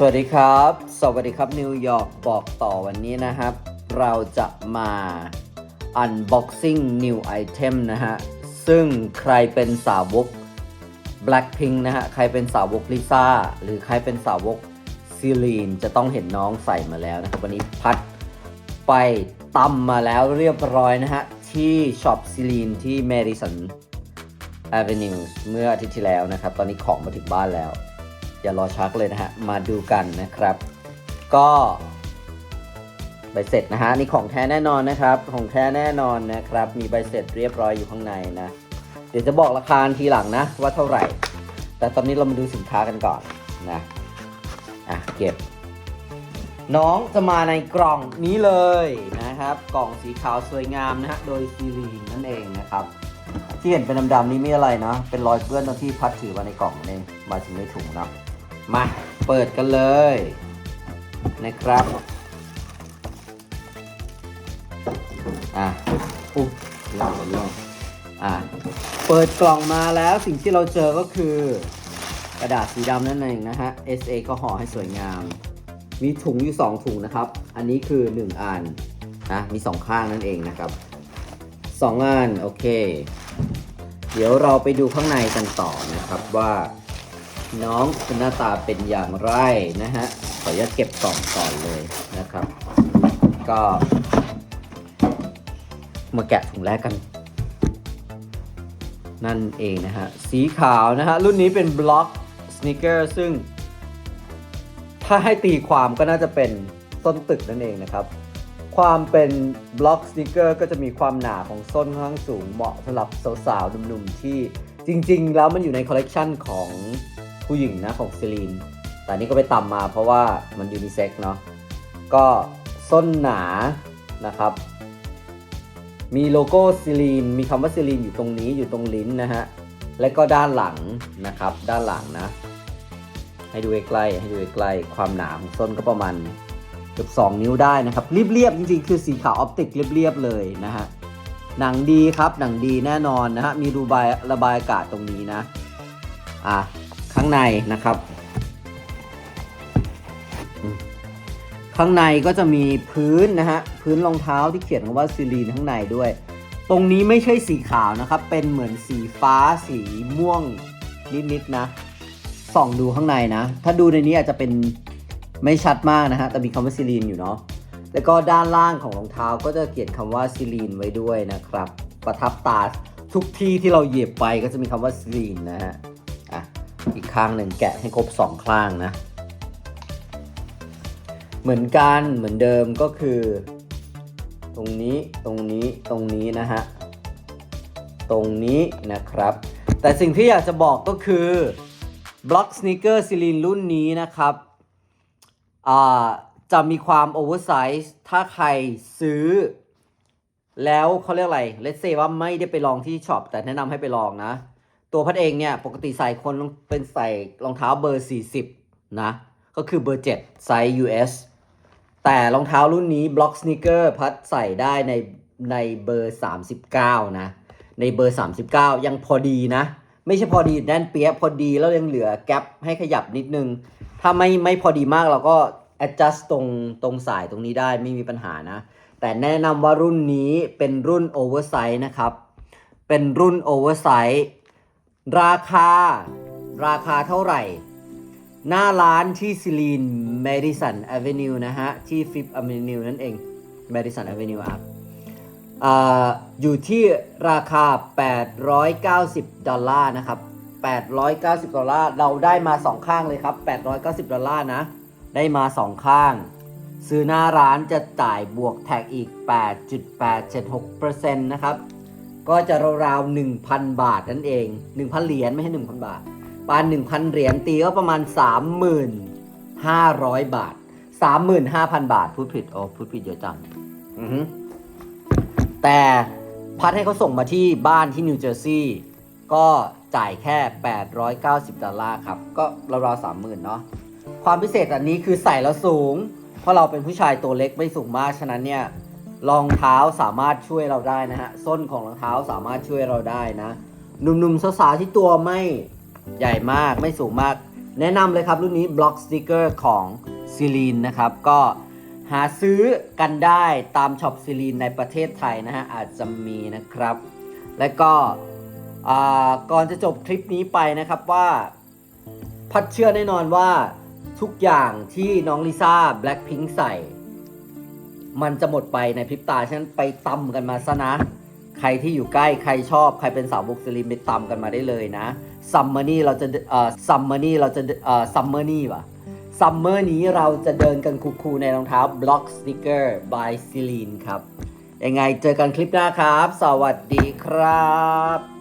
สวัสดีครับ สวัสดีครับนิวยอร์กบอกต่อวันนี้นะครับ เราจะมา unboxing new item นะฮะ ซึ่งใครเป็นสาวก Blackpink นะฮะ ใครเป็นสาวกลิซ่าหรือใครเป็นสาวกซีลีนจะต้องเห็นน้องใส่มาแล้วนะครับ วันนี้พัดไปตำมาแล้วเรียบร้อยนะฮะ ที่ช็อปซีลีนที่ Madison Avenue เมื่ออาทิตย์ที่แล้วนะครับ ตอนนี้ของมาถึงบ้านแล้ว อย่ารอชักเลยนะฮะ มาดูกันนะครับ ก็ใบเสร็จนะฮะนี่ของแท้แน่นอนนะครับ ของแท้แน่นอนนะครับ มีใบเสร็จเรียบร้อยอยู่ข้างในนะ เดี๋ยวจะบอกราคาทีหลังนะ ว่าเท่าไหร่ แต่ตอนนี้เรามาดูสินค้ากันก่อนนะอะเก็บ น้องจะมาในกล่องนี้เลยนะครับ กล่องสีขาวสวยงามนะฮะโดยซีรีนนั่นเองนะครับ ที่เห็นเป็นดำๆนี่ไม่อะไรนะเป็นรอยเปื้อนตรงที่พัดถือมาในกล่องนั่นมาถึงในถุงนะ มาเปิดกันเลยนะครับอะอุ๊บเล่าเล่าอะเปิดกล่องมาแล้วสิ่งที่เราเจอก็คือกระดาษสีดำนั่นเองนะฮะ SA ก็ห่อให้สวยงาม มีถุงอยู่ 2 ถุงนะครับ อันนี้คือ 1อันนะมี 2 ข้างนั่นเองนะครับ 2อันโอเค เดี๋ยวเราไปดูข้างในกันต่อนะครับว่า น้องหน้าตาเป็นอย่างไรนะฮะ ขออนุญาตเก็บกล่องก่อนเลยนะครับ ก็มาแกะถุงแรกกัน นั่นเองนะฮะ สีขาวนะฮะ รุ่นนี้เป็นบล็อกสเน e เกอร์ซึ่ง ถ้าให้ตีความก็น่าจะเป็นส้นตึกนั่นเองนะครับ ความเป็นบล็อกสเน e เกอร์ก็จะมีความหนาของส้นค่อนข้างสูงเหมาะสำหรับสาวๆหนุ่มๆที่จริง ๆ แล้วมันอยู่ในคอลเลกชันของ ผู้หญิงนะของซีลีน แต่นี่ก็ไปตำมาเพราะว่ามันยูนิเซ็กเนาะ ก็ส้นหนานะครับ มีโลโก้ซีลีน มีคำว่าซีลีนอยู่ตรงนี้อยู่ตรงลิ้นนะฮะ และก็ด้านหลังนะครับ ด้านหลังนะ ให้ดูใกล้ๆให้ดูใกล้ๆความหนาของส้นก็ประมาณเกือบ2 นิ้วได้นะครับเรียบๆจริงๆ คือสีขาวออปติกเรียบๆเลยนะฮะหนังดีครับ หนังดีแน่นอนนะฮะ มีรูบายระบายอากาศตรงนี้นะ อะ ข้างในนะครับ ข้างในก็จะมีพื้นนะฮะพื้นรองเท้าที่เขียนคำว่าซีลีนข้างในด้วย ตรงนี้ไม่ใช่สีขาวนะครับ เป็นเหมือนสีฟ้าสีม่วงนิดๆนะส่องดูข้างในนะ ถ้าดูในนี้อาจจะเป็นไม่ชัดมากนะฮะ แต่มีคำว่าซีลีนอยู่เนาะ แล้วก็ด้านล่างของรองเท้าก็จะเขียนคำว่าซีลีนไว้ด้วยนะครับ ประทับตาทุกที่ที่เราเหยียบไปก็จะมีคำว่าซีลีนนะฮะ อีกข้างหนึ่งแกะให้ครบสองข้างนะ เหมือนกันเหมือนเดิมก็คือ ตรงนี้ตรงนี้ตรงนี้นะฮะ ตรงนี้นะครับ แต่สิ่งที่อยากจะบอกก็คือบล็อกสเน e เกอร์ซิลินรุ่นนี้นะครับจะมีความโอเวอร์ไซส์ถ้าใครซื้อ แล้วเขาเรียกอะไรเล s เซว่าไม่ได้ไปลองที่ช็อปแต่แนะนำให้ไปลองนะ ตัวพัดเองเนี่ยปกติใส่คนเป็นใส่รองเท้าเบอร์ 40 นะ ก็คือเบอร์ 7 ไซส์ US แต่รองเท้ารุ่นนี้บล็อกสน e เกอร์พัดใส่ได้ในในเบอร์ 39 นะ ในเบอร์ 39 ยังพอดีนะ ไม่ใช่พอดีแน่นเปียพอดีแล้วยังเหลือแกลบให้ขยับนิดนึง ถ้าไม่ไม่พอดีมากเราก็ adjust ตรงตรงสายตรงนี้ได้ไม่มีปัญหานะ แต่แนะนำว่ารุ่นนี้เป็นรุ่น oversize นะครับ เป็นรุ่น oversize ราคา ราคาเท่าไหร่ หน้าร้านที่ซิลีน Madison Avenue นะฮะ ที่ Fifth Avenue นั่นเอง Madison Avenue อะอ่าอยู่ที่ราคา 890 ดอลลาร์นะครับ 890 ดอลลาร์ เราได้มา 2 ข้างเลยครับ 890 ดอลลาร์นะ ได้มา 2 ข้าง ซื้อหน้าร้านจะจ่ายบวกแท็กอีก 8.876%นะครับ ก็จะราวๆ1,000บาทนั่นเอง1,000เหรียญไม่ใช่1,000บาทปาน1,000เหรียญตีก็ประมาณ3,500บาท35,000บาทพูดผิดโอ้พูดผิดเยอะจังอือฮึแต่พัดให้เขาส่งมาที่บ้านที่นิวเจอร์ซีย์ก็จ่ายแค่ 890 ดอลลาร์ครับ ก็ราวๆ30,000เนาะความพิเศษอันนี้คือใส่แล้วสูง เพราะเราเป็นผู้ชายตัวเล็กไม่สูงมาก ฉะนั้นเนี่ย รองเท้าสามารถช่วยเราได้นะฮะส้นของรองเท้าสามารถช่วยเราได้นะหนุ่มๆสาวๆที่ตัวไม่ใหญ่มากไม่สูงมาก แนะนำเลยครับรุ่นนี้ Block Sticker ของซีลีนนะครับ ก็หาซื้อกันได้ตามช็อปซีลีนในประเทศไทยนะฮะอาจจะมีนะครับ และก็อ่าก่อนจะจบคลิปนี้ไปนะครับว่า พัดเชื่อแน่นอนว่าทุกอย่างที่น้องลิซ่า Blackpink ใส่ มันจะหมดไปในพริบตาฉะนั้นไปตำกันมาซะนะ ใครที่อยู่ใกล้ใครชอบใครเป็นสาวบุกซิลินไปตำกันมาได้เลยนะซัมเมอร์นี่เราจะเอ่อซัมเมอร์นี่เราจะเอ่อซัมเมอร์นี่วะซัมเมอร์นี้เราจะเดินกันคูลๆในรองเท้า Block Sticker by Celine ครับ ยังไงเจอกันคลิปหน้าครับ สวัสดีครับ